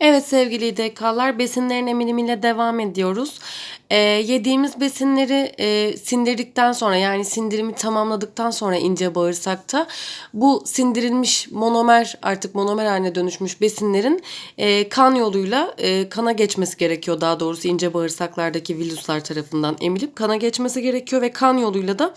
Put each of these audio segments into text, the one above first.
Evet sevgili İDK'lar besinlerin emilimiyle devam ediyoruz. Ee, yediğimiz besinleri e, sindirdikten sonra yani sindirimi tamamladıktan sonra ince bağırsakta bu sindirilmiş monomer artık monomer haline dönüşmüş besinlerin e, kan yoluyla e, kana geçmesi gerekiyor. Daha doğrusu ince bağırsaklardaki vilüsler tarafından emilip kana geçmesi gerekiyor ve kan yoluyla da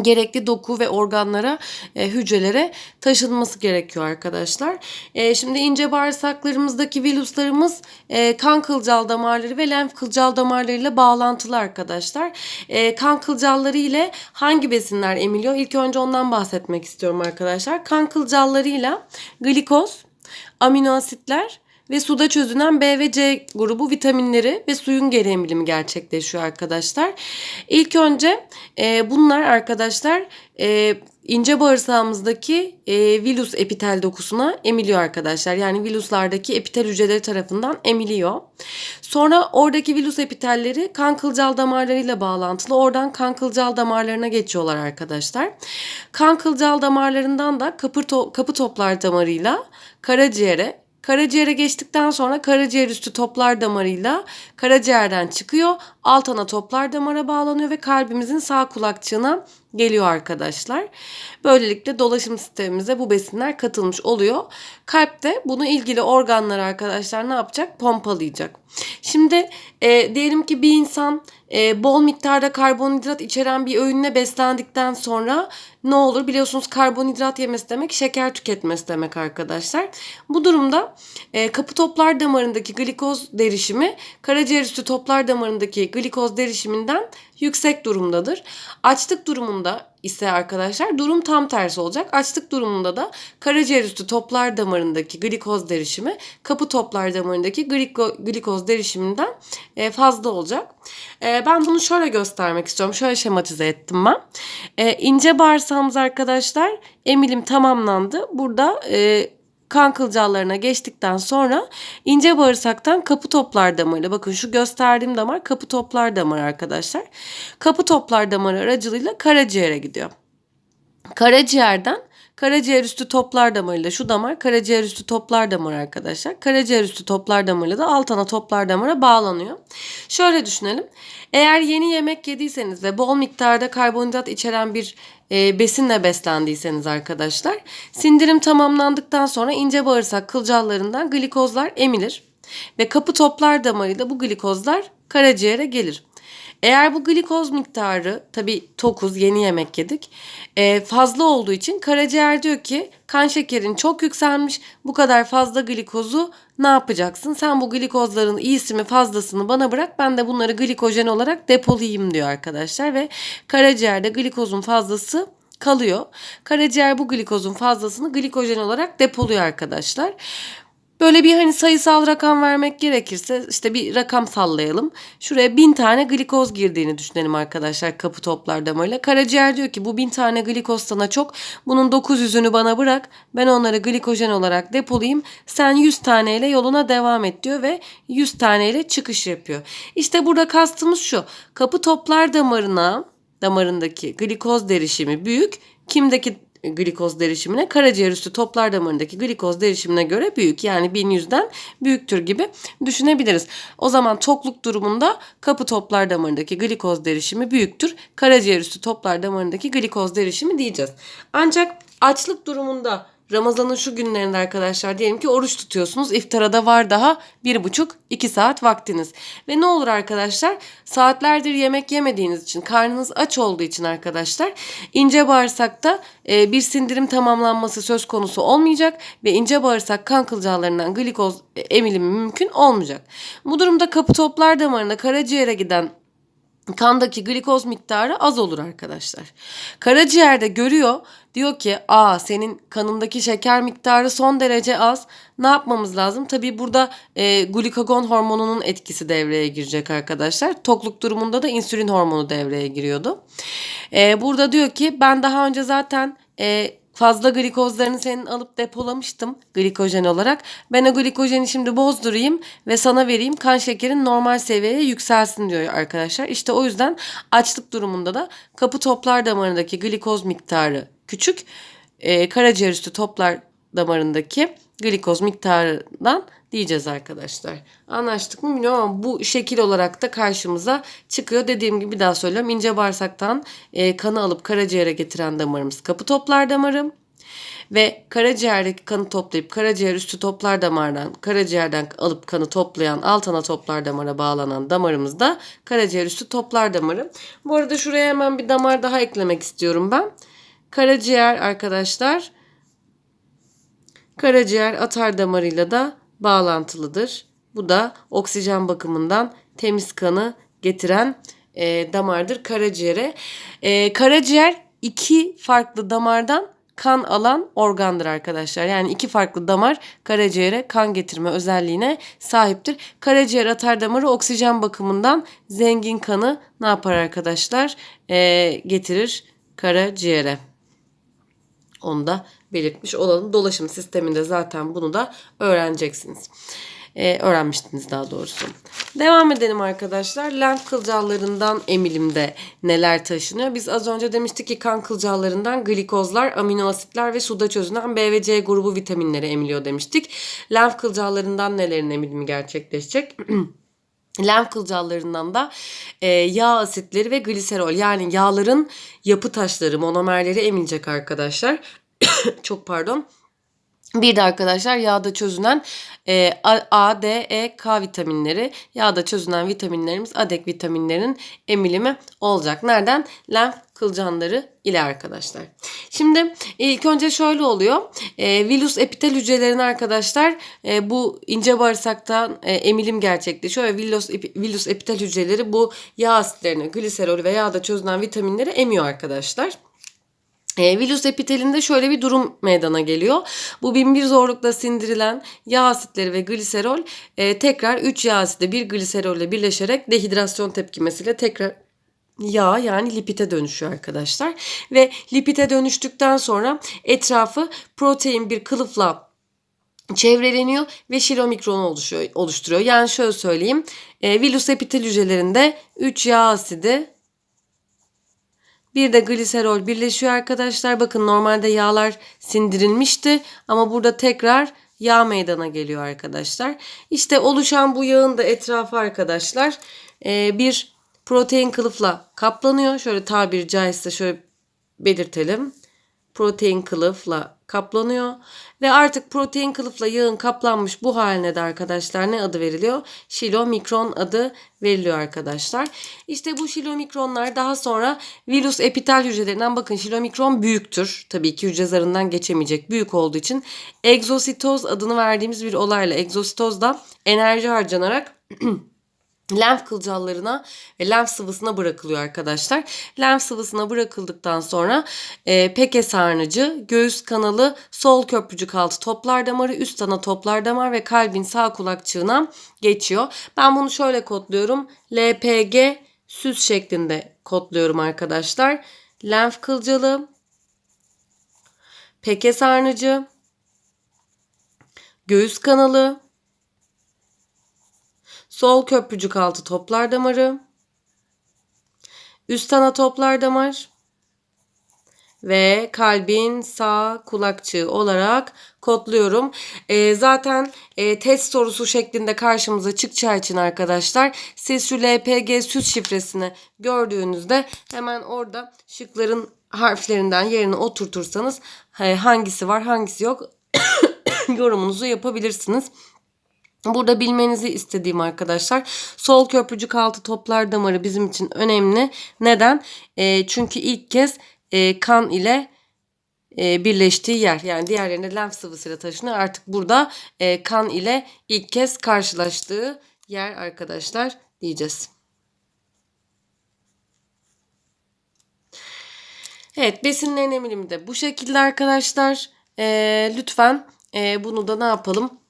gerekli doku ve organlara, e, hücrelere taşınması gerekiyor arkadaşlar. E, şimdi ince bağırsaklarımızdaki vilüslerimiz e, kan kılcal damarları ve lenf kılcal damarlarıyla bağlantılı arkadaşlar. E, kan kılcalları ile hangi besinler emiliyor? İlk önce ondan bahsetmek istiyorum arkadaşlar. Kan kılcallarıyla glikoz, amino asitler ve suda çözünen B ve C grubu vitaminleri ve suyun geri emilimi gerçekleşiyor arkadaşlar. İlk önce e, bunlar arkadaşlar e, ince bağırsağımızdaki e, vilus epitel dokusuna emiliyor arkadaşlar. Yani viluslardaki epitel hücreleri tarafından emiliyor. Sonra oradaki vilus epitelleri kan kılcal damarlarıyla bağlantılı. Oradan kan kılcal damarlarına geçiyorlar arkadaşlar. Kan kılcal damarlarından da kapı, to- kapı toplar damarıyla karaciğere Karaciğere geçtikten sonra karaciğer üstü toplar damarıyla karaciğerden çıkıyor. Alt ana toplar damara bağlanıyor ve kalbimizin sağ kulakçığına geliyor arkadaşlar. Böylelikle dolaşım sistemimize bu besinler katılmış oluyor. Kalp de bunu ilgili organlar arkadaşlar ne yapacak? Pompalayacak. Şimdi e, diyelim ki bir insan e, bol miktarda karbonhidrat içeren bir öğünle beslendikten sonra ne olur? Biliyorsunuz karbonhidrat yemesi demek şeker tüketmesi demek arkadaşlar. Bu durumda e, kapı toplar damarındaki glikoz derişimi karaciğer üstü toplar damarındaki glikoz derişiminden yüksek durumdadır. Açlık durumunda ise arkadaşlar durum tam tersi olacak. Açlık durumunda da karaciğer üstü toplar damarındaki glikoz derişimi kapı toplar damarındaki gliko, glikoz derişiminden e, fazla olacak. E, ben bunu şöyle göstermek istiyorum. Şöyle şematize ettim ben. E, ince bağırsağımız arkadaşlar emilim tamamlandı. Burada e, kan kılcallarına geçtikten sonra ince bağırsaktan kapı toplar damarıyla bakın şu gösterdiğim damar kapı toplar damarı arkadaşlar. Kapı toplar damarı aracılığıyla karaciğere gidiyor. Karaciğerden karaciğer üstü toplar damarıyla şu damar karaciğer üstü toplar damarı arkadaşlar. Karaciğer üstü toplar damarıyla da alt ana toplar damara bağlanıyor. Şöyle düşünelim. Eğer yeni yemek yediyseniz ve bol miktarda karbonhidrat içeren bir e, besinle beslendiyseniz arkadaşlar sindirim tamamlandıktan sonra ince bağırsak kılcallarından glikozlar emilir ve kapı toplar damarıyla bu glikozlar karaciğere gelir. Eğer bu glikoz miktarı tabi tokuz yeni yemek yedik e, fazla olduğu için karaciğer diyor ki kan şekerin çok yükselmiş bu kadar fazla glikozu ne yapacaksın? Sen bu glikozların iyisi mi fazlasını bana bırak ben de bunları glikojen olarak depolayayım diyor arkadaşlar ve karaciğerde glikozun fazlası kalıyor. Karaciğer bu glikozun fazlasını glikojen olarak depoluyor arkadaşlar. Böyle bir hani sayısal rakam vermek gerekirse işte bir rakam sallayalım. Şuraya bin tane glikoz girdiğini düşünelim arkadaşlar kapı toplar damarıyla. Karaciğer diyor ki bu bin tane glikoz sana çok. Bunun 900'ünü bana bırak. Ben onları glikojen olarak depolayayım. Sen 100 taneyle yoluna devam et diyor ve 100 taneyle çıkış yapıyor. İşte burada kastımız şu. Kapı toplar damarına damarındaki glikoz derişimi büyük. Kimdeki glikoz derişimine karaciğer üstü toplar damarındaki glikoz derişimine göre büyük. Yani 1100'den büyüktür gibi düşünebiliriz. O zaman tokluk durumunda kapı toplar damarındaki glikoz derişimi büyüktür. Karaciğer üstü toplar damarındaki glikoz derişimi diyeceğiz. Ancak açlık durumunda Ramazan'ın şu günlerinde arkadaşlar diyelim ki oruç tutuyorsunuz. İftara da var daha bir buçuk iki saat vaktiniz. Ve ne olur arkadaşlar saatlerdir yemek yemediğiniz için karnınız aç olduğu için arkadaşlar ince bağırsakta e, bir sindirim tamamlanması söz konusu olmayacak ve ince bağırsak kan kılcallarından glikoz emilimi mümkün olmayacak. Bu durumda kapı toplar damarına karaciğere giden kandaki glikoz miktarı az olur arkadaşlar. Karaciğerde görüyor diyor ki aa senin kanındaki şeker miktarı son derece az ne yapmamız lazım? Tabi burada e, glikagon hormonunun etkisi devreye girecek arkadaşlar. Tokluk durumunda da insülin hormonu devreye giriyordu. E, burada diyor ki ben daha önce zaten e, fazla glikozlarını senin alıp depolamıştım glikojen olarak. Ben o glikojeni şimdi bozdurayım ve sana vereyim kan şekerin normal seviyeye yükselsin diyor arkadaşlar. İşte o yüzden açlık durumunda da kapı toplar damarındaki glikoz miktarı küçük. E, karaciğer üstü toplar damarındaki glikoz miktarından diyeceğiz arkadaşlar. Anlaştık mı bilmiyorum ama bu şekil olarak da karşımıza çıkıyor. Dediğim gibi bir daha söylüyorum. İnce bağırsaktan e, kanı alıp karaciğere getiren damarımız kapı toplar damarı. Ve karaciğerdeki kanı toplayıp karaciğer üstü toplar damardan, karaciğerden alıp kanı toplayan alt ana toplar damara bağlanan damarımız da karaciğer üstü toplar damarı. Bu arada şuraya hemen bir damar daha eklemek istiyorum ben. Karaciğer arkadaşlar karaciğer atar damarıyla da bağlantılıdır. Bu da oksijen bakımından temiz kanı getiren e, damardır karaciğere. E, karaciğer iki farklı damardan kan alan organdır arkadaşlar. Yani iki farklı damar karaciğere kan getirme özelliğine sahiptir. Karaciğer atar damarı oksijen bakımından zengin kanı ne yapar arkadaşlar? E, getirir karaciğere. Onu da belirtmiş olalım. Dolaşım sisteminde zaten bunu da öğreneceksiniz. Ee, öğrenmiştiniz daha doğrusu. Devam edelim arkadaşlar. Lenf kılcallarından emilimde neler taşınıyor? Biz az önce demiştik ki kan kılcallarından glikozlar, amino asitler ve suda çözünen B ve C grubu vitaminleri emiliyor demiştik. Lenf kılcallarından nelerin emilimi gerçekleşecek? Lenf kılcallarından da e, yağ asitleri ve gliserol yani yağların yapı taşları, monomerleri emilecek arkadaşlar. Çok pardon. Bir de arkadaşlar yağda çözünen e, A, D, E, K vitaminleri, yağda çözünen vitaminlerimiz adek vitaminlerin emilimi olacak. Nereden? Lenf kılcanları ile arkadaşlar. Şimdi ilk önce şöyle oluyor. E, vilus epitel hücrelerine arkadaşlar e, bu ince bağırsaktan e, emilim gerçekleşiyor ve vilus, vilus epitel hücreleri bu yağ asitlerini, gliserolü ve yağda çözünen vitaminleri emiyor arkadaşlar. E, Vilus epitelinde şöyle bir durum meydana geliyor. Bu binbir zorlukla sindirilen yağ asitleri ve gliserol e, tekrar 3 yağ asidi bir gliserolle birleşerek dehidrasyon tepkimesiyle tekrar yağ yani lipite dönüşüyor arkadaşlar. Ve lipite dönüştükten sonra etrafı protein bir kılıfla çevreleniyor ve şilomikron oluşuyor, oluşturuyor. Yani şöyle söyleyeyim. E, Vilus epitel hücrelerinde 3 yağ asidi bir de gliserol birleşiyor arkadaşlar. Bakın normalde yağlar sindirilmişti ama burada tekrar yağ meydana geliyor arkadaşlar. İşte oluşan bu yağın da etrafı arkadaşlar e, bir protein kılıfla kaplanıyor. Şöyle tabiri caizse şöyle belirtelim. Protein kılıfla kaplanıyor. Ve artık protein kılıfla yağın kaplanmış bu haline de arkadaşlar ne adı veriliyor? Şilomikron adı veriliyor arkadaşlar. İşte bu şilomikronlar daha sonra virüs epitel hücrelerinden bakın şilomikron büyüktür. Tabii ki hücre zarından geçemeyecek büyük olduğu için egzositoz adını verdiğimiz bir olayla egzositozda enerji harcanarak lenf kılcallarına ve lenf sıvısına bırakılıyor arkadaşlar. Lenf sıvısına bırakıldıktan sonra e, peke sarnıcı, göğüs kanalı, sol köprücük altı toplar damarı, üst ana toplar damar ve kalbin sağ kulakçığına geçiyor. Ben bunu şöyle kodluyorum. LPG süs şeklinde kodluyorum arkadaşlar. Lenf kılcalı, peke sarnıcı, göğüs kanalı, Sol köprücük altı toplar damarı. Üst ana toplar damar. Ve kalbin sağ kulakçığı olarak kodluyorum. E, zaten e, test sorusu şeklinde karşımıza çıkacağı için arkadaşlar siz şu LPG süs şifresini gördüğünüzde hemen orada şıkların harflerinden yerine oturtursanız hangisi var hangisi yok yorumunuzu yapabilirsiniz. Burada bilmenizi istediğim arkadaşlar sol köprücük altı toplar damarı bizim için önemli. Neden? E, çünkü ilk kez e, kan ile e, birleştiği yer. Yani diğerlerinde lenf sıvısıyla taşınıyor. Artık burada e, kan ile ilk kez karşılaştığı yer arkadaşlar diyeceğiz. Evet besinlerin emilimi de bu şekilde arkadaşlar. E, lütfen e, bunu da ne yapalım?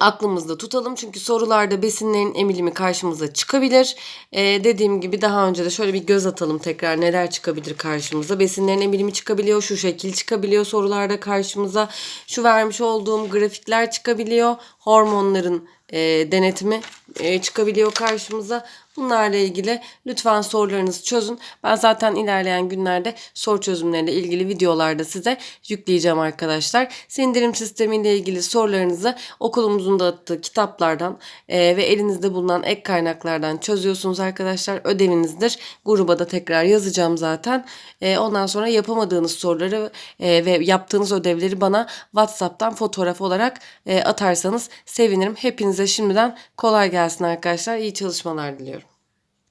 Aklımızda tutalım. Çünkü sorularda besinlerin emilimi karşımıza çıkabilir. Ee, dediğim gibi daha önce de şöyle bir göz atalım tekrar neler çıkabilir karşımıza. Besinlerin emilimi çıkabiliyor. Şu şekil çıkabiliyor sorularda karşımıza. Şu vermiş olduğum grafikler çıkabiliyor. Hormonların e, denetimi e, çıkabiliyor karşımıza. Bunlarla ilgili lütfen sorularınızı çözün. Ben zaten ilerleyen günlerde soru çözümleriyle ilgili videolarda size yükleyeceğim arkadaşlar. Sindirim sistemiyle ilgili sorularınızı okulumuzun dağıttığı kitaplardan e, ve elinizde bulunan ek kaynaklardan çözüyorsunuz arkadaşlar. Ödevinizdir. Gruba da tekrar yazacağım zaten. E, ondan sonra yapamadığınız soruları e, ve yaptığınız ödevleri bana WhatsApp'tan fotoğraf olarak atarsanız sevinirim. Hepinize şimdiden kolay gelsin arkadaşlar. İyi çalışmalar diliyorum.